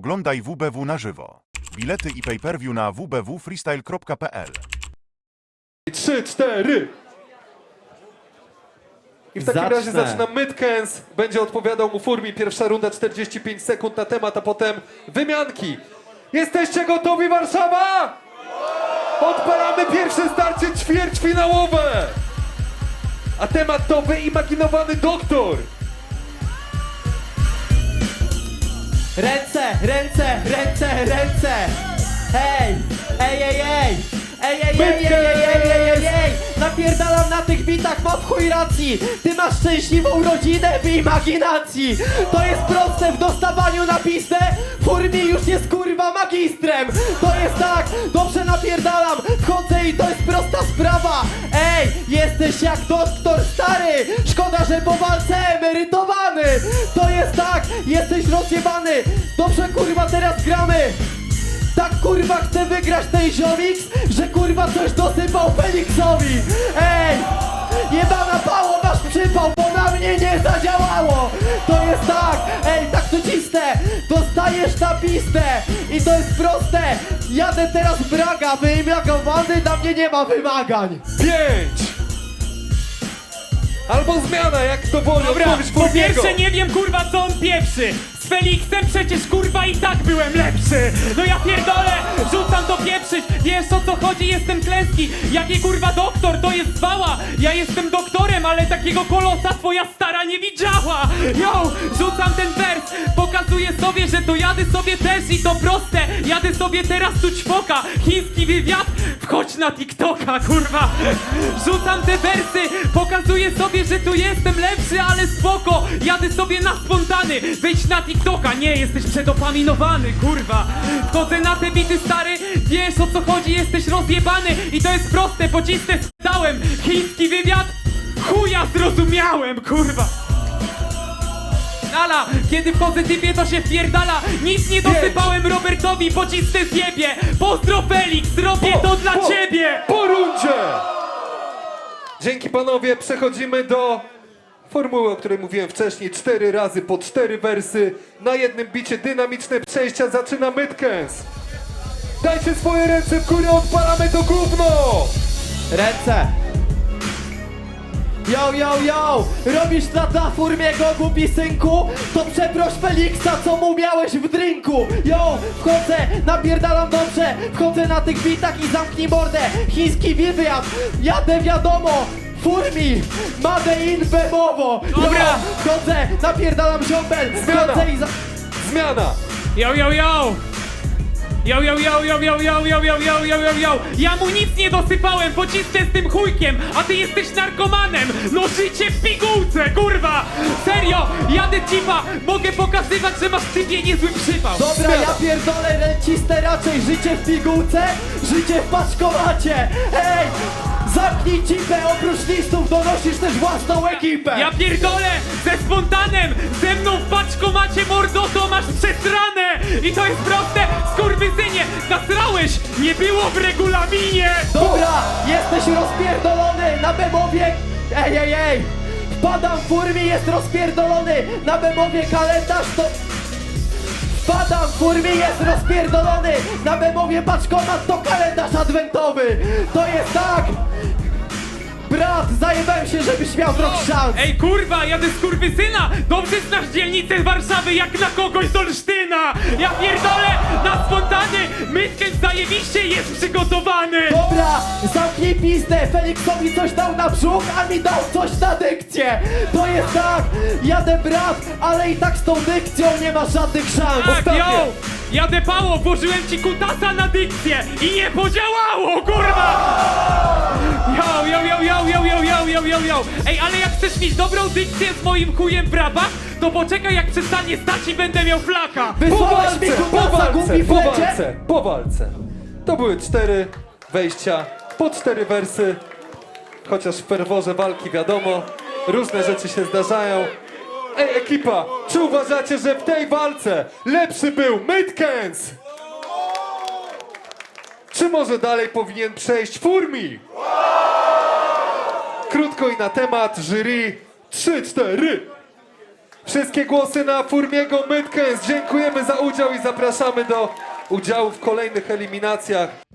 Oglądaj WBW na żywo. Bilety i pay-per-view na www.freestyle.pl Trzy, cztery. I w takim Zacznę. razie zaczyna Mytkens. Będzie odpowiadał mu Furmi. Pierwsza runda 45 sekund na temat, a potem wymianki. Jesteście gotowi, Warszawa? Odpalamy pierwsze starcie ćwierćfinałowe. A temat to wyimaginowany doktor. Ręce, ręce, ręce, ręce! Hej! Ej, ej, ej! Ej, ej, ej, ej, ej, ej, ej, ej, ej! Napierdalam na tych bitach, mam chuj racji! Ty masz szczęśliwą rodzinę w imaginacji! To jest proste w dostawaniu na pistę! Furmi już jest kurwa magistrem! To jest tak, dobrze napierdalam! Wchodzę i to jest prosta sprawa! Ej, jesteś jak doktor stary! Szkoda, że po walce emerytowany! To jest tak, jesteś rozjebany! Dobrze kurwa teraz gramy! Tak kurwa chcę wygrać ten ziomix, że kurwa coś dosypał Feliksowi! Ej! Jebana pało, masz przypał, bo na mnie nie zadziałało! To jest tak! Ej, tak to ciste! Dostajesz na pistę! I to jest proste! Jadę teraz Braga, wyimagowany, na mnie nie ma wymagań! Pięć. Albo zmiana, jak to woli. Dobra, Odpowiedź po pierwsze nie wiem kurwa co on pieprzy. Z Felixem przecież kurwa i tak byłem lepszy. No ja pierdolę, rzucam to pieprzyć. Wiesz o co chodzi, jestem klęski. Jaki kurwa doktor, to jest zwała Ja jestem doktorem, ale takiego kolosa twoja stara nie widziała. Yo, rzucam ten wers Pokazuję sobie, że to jadę sobie też i to proste. Jadę sobie teraz tu ćwoka. Chiński wywiad, wchodź na TikToka kurwa. Rzucam te wersy, pokazuję sobie, że tu jestem lepszy, ale spoko. Jadę sobie na spontany, wejdź na TikToka. Nie, jesteś przedopaminowany, kurwa. Wchodzę na te bity stary, wiesz o co chodzi, jesteś rozjebany. I to jest proste, pocisnę dałem Chiński wywiad, chuja zrozumiałem, kurwa Ala, kiedy wchodzę typie to się wpierdala Nic nie dosypałem Robertowi, pocisnę zjebie Pozdro Felix, robię to dla po, ciebie Po rundzie! Dzięki panowie, przechodzimy do formuły, o której mówiłem wcześniej. Cztery razy po cztery wersy. Na jednym bicie dynamiczne przejścia zaczyna Mytkens. Dajcie swoje ręce w górę, odpalamy to gówno! Ręce! Yo, yo, yo! Robisz dla Furmiego, głupi synku? To przeproś Feliksa, co mu miałeś w drinku! Yo, wchodzę, napierdalam dobrze! Wchodzę na tych bitach i zamknij mordę! Chiński wywiad, jadę wiadomo! Furmi, Made in Bemowo! Yo, Dobra. Wchodzę, napierdalam ziombel! Zmiana. Wchodzę i za... Zmiana! Yo, yo, yo! Yo, yo, yo, yo, yo, yo, yo, yo, yo, yo, yo, yo! Ja mu nic nie dosypałem, pocisnę z tym chujkiem, a ty jesteś narkomanem! No życie w pigułce, kurwa! Serio, jadę cipa, mogę pokazywać, że masz typie niezły przypał! Dobra, ja pierdolę renciste raczej życie w pigułce, życie w paczkomacie! Hej! Zamknij cipę, oprócz listów donosisz też własną ekipę! Ja pierdolę ze spontanem! Ze mną w paczkomacie mordo to masz przesrane! I to jest proste, skurwysynie! Nasrałeś! Nie było w regulaminie! Dobra, jesteś rozpierdolony na bemowie... Ej, ej, ej! Wpadam w furmi, jest rozpierdolony na bemowie kalendarz to... Wpadam w furmi, jest rozpierdolony na bemowie paczkomat to kalendarz adwentowy! To jest tak! Brat, zajebałem się, żebyś miał trochę szans! Ej kurwa, jadę z kurwysyna! Dobrze znasz dzielnicę Warszawy jak na kogoś z Olsztyna! Ja pierdolę na spontany! Mytken zajebiście jest przygotowany! Dobra, zamknij pizdę, Feliksowi coś dał na brzuch, a mi dał coś na dykcję! To jest tak, jadę brat, ale i tak z tą dykcją nie ma żadnych szans! Tak, Ostatnie. yo! Jadę pało, włożyłem ci kutasa na dykcję i nie podziałało, kurwa! Yo! Ej, ale jak chcesz mieć dobrą dykcję z moim chujem w rabach, to poczekaj jak przestanie stać i będę miał flaka! Po walce, po walce, po walce, po walce. To były cztery wejścia, po cztery wersy. Chociaż w ferworze walki wiadomo, różne rzeczy się zdarzają. Ej, ekipa, czy uważacie, że w tej walce lepszy był Mytkens? Czy może dalej powinien przejść Furmi? Krótko i na temat, jury, trzy, cztery. Wszystkie głosy na Furmiego Mytkens. Dziękujemy za udział i zapraszamy do udziału w kolejnych eliminacjach.